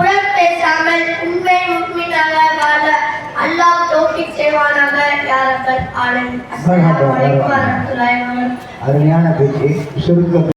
புலர் பேசாமல் உண்மை முக்மினாக வாழ அல்லாஹ் தோஃபிக் செய்வானாக. யாரப்பர் ஆலமீன். அஸ்ஸலாமு அலைக்கும் அருமையான பேச்சு.